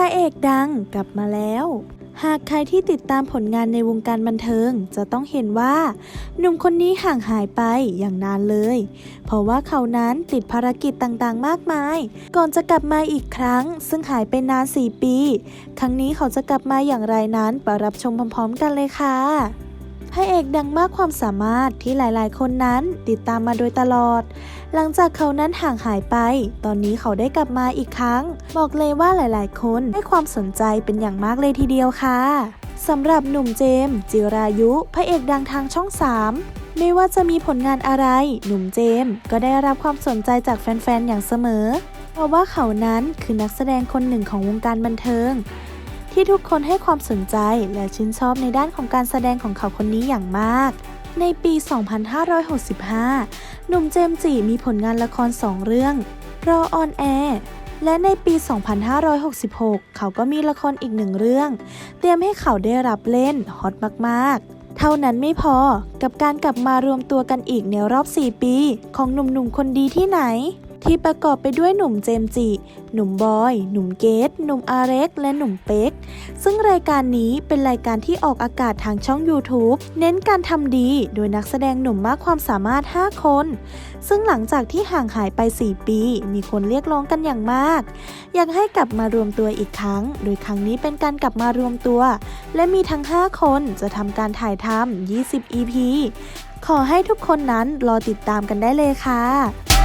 พระเอกดังกลับมาแล้ว หากใครที่ติดตามผลงานในวงการบันเทิง จะต้องเห็นว่า หนุ่มคนนี้ห่างหายไปอย่างนานเลย เพราะว่าเขานั้นติดภารกิจต่างๆ มากมาย ก่อนจะกลับมาอีกครั้ง ซึ่งหายไปนาน 4 ปี ครั้งนี้เขาจะกลับมาอย่างไรนั้นไปรับชมพร้อมๆ กันเลยค่ะ พระเอกดังมากความสามารถที่หลายๆ คนนั้นติดตามมาโดยตลอด หลังจากเขานั้นห่างหายไป ตอนนี้เขาได้กลับมาอีกครั้ง บอกเลยว่าหลายๆ คนให้ความสนใจเป็นอย่างมากเลยทีเดียวค่ะสำหรับหนุ่มเจมส์จิรายุ พระเอกดังทางช่อง 3ไม่ว่าจะมีผลงานอะไร หนุ่มเจมส์ก็ได้รับความสนใจจากแฟน ๆ อย่างเสมอ เพราะว่าเขานั้นคือนักแสดงคนหนึ่งของวงการบันเทิง ที่ทุกคนให้ความสนใจและชื่นชอบในด้านของการแสดงของเขาคนนี้อย่างมาก ในปี 2565 หนุ่มเจมจีมีผลงานละคร 2 เรื่อง รอออนแอร์และในปี 2566 เขาก็มีละครอีกหนึ่งเรื่อง เตรียมให้เขาได้รับเล่นฮอตมากๆเท่านั้นไม่พอกับการกลับมารวมตัวกันอีกในรอบ 4 ปี ของหนุ่มๆคนดีที่ไหน ที่ประกอบไปด้วยหนุ่มเจมจิ หนุ่มบอย หนุ่มเกต หนุ่มอาเร็ก และหนุ่มเป๊กซึ่งรายการนี้เป็นรายการที่ออกอากาศทางช่อง YouTube เน้นการทำดี โดยนักแสดงหนุ่มมากความสามารถ 5 คน ซึ่งหลังจากที่ห่างหายไป 4 ปี มีคนเรียกร้องกันอย่างมาก อยากให้กลับมารวมตัวอีกครั้ง โดยครั้งนี้เป็นการกลับมารวมตัว และมีทั้ง 5 คนจะทำการถ่ายทำ20 EP ขอให้ทุกคนนั้นรอติดตามกันได้เลยค่ะ